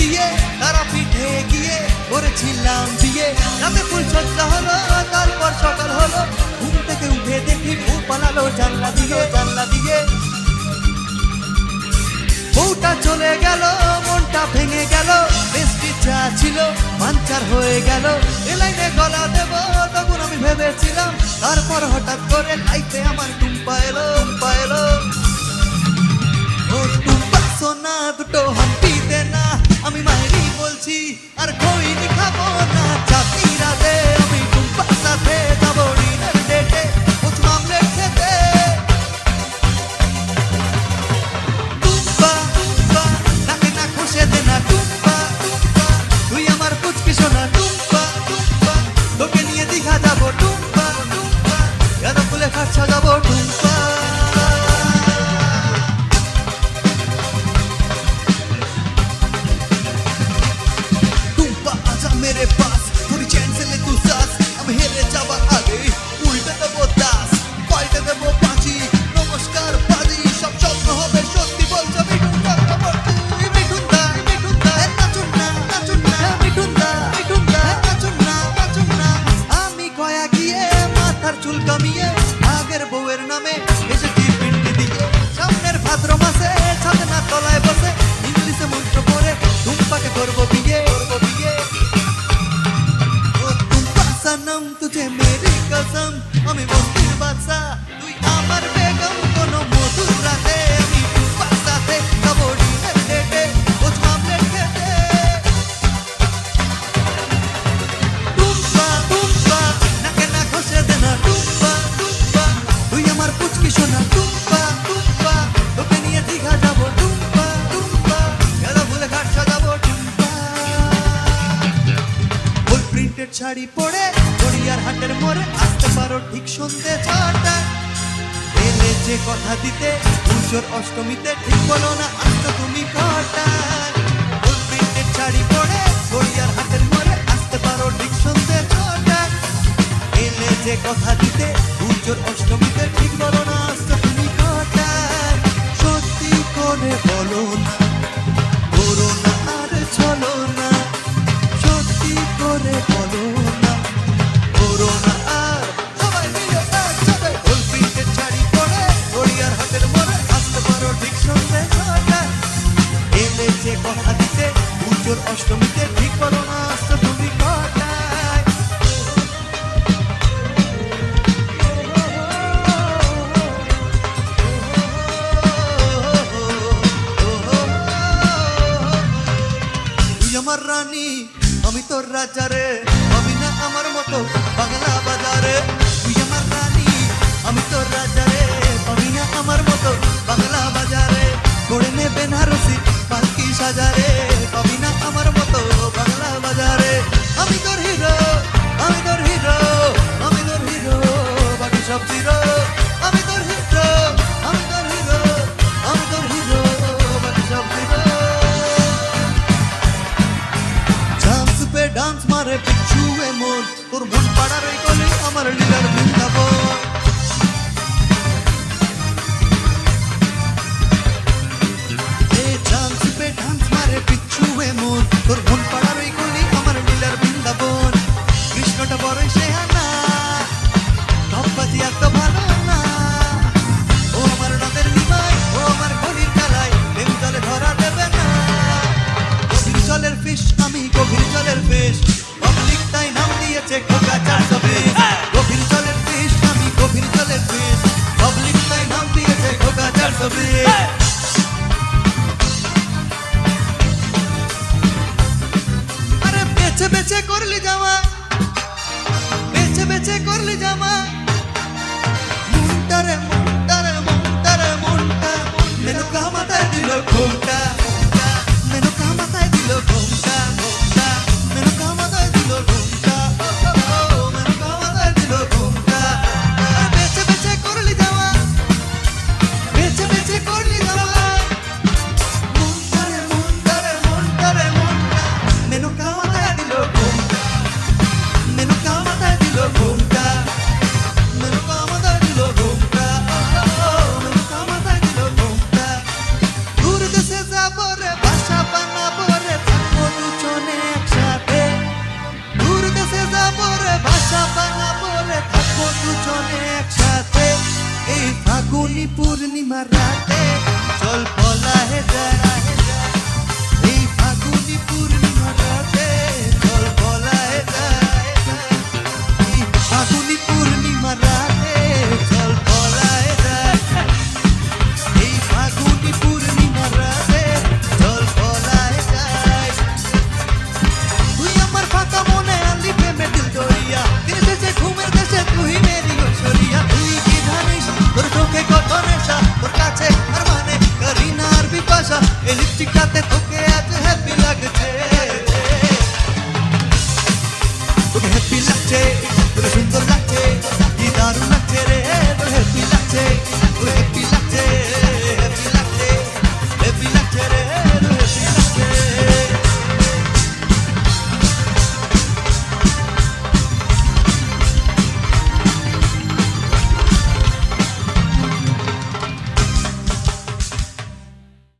দিয়ে তারা পিঠে গিয়ে রাতে ফুল সজ্জা হলো, তারপর সকাল হলো, ঘুম থেকে উঠে দেখি পালালো জানলা দিয়ে জানলা দিয়ে। বউটা চলে গেল, মনটা ভেঙে গেল, বেশি চা ছিল পাঞ্চার হয়ে গেল। এ লাইনে গলা দেব, তখন আমি ভেবেছিলাম, তারপর হঠাৎ করে লাইফে আমার টুম্পা এলো। দুটো হাম্পি দে না আমি মাইরি বলছি আর খইনি খাব না চাকরি সনম তুঝে মেরি কসম। আমি বস্তির বাদশা, তুই আমার বেগম। কোনো মধুর রাতে আমি নাকে না নিয়ে ঘাট শাড়ি পরে গড়িয়ার হাটের আসতে পারো ঠিক এলে যে কথা দিতে, পুজোর অষ্টমীতে ঠিক বলো না আসতে তুমি শাড়ি পরে গড়িয়ার হাটের মোড়ে আসতে পারো ঠিক সন্ধে ছটায় এলে যে কথা দিতে, পুজোর অষ্টমীতে আমার রানী আমি তোর রাজা রে। আমি না আমার মতো বাংলা বেছে করলি জামা বেছে বেছে করলি জামা।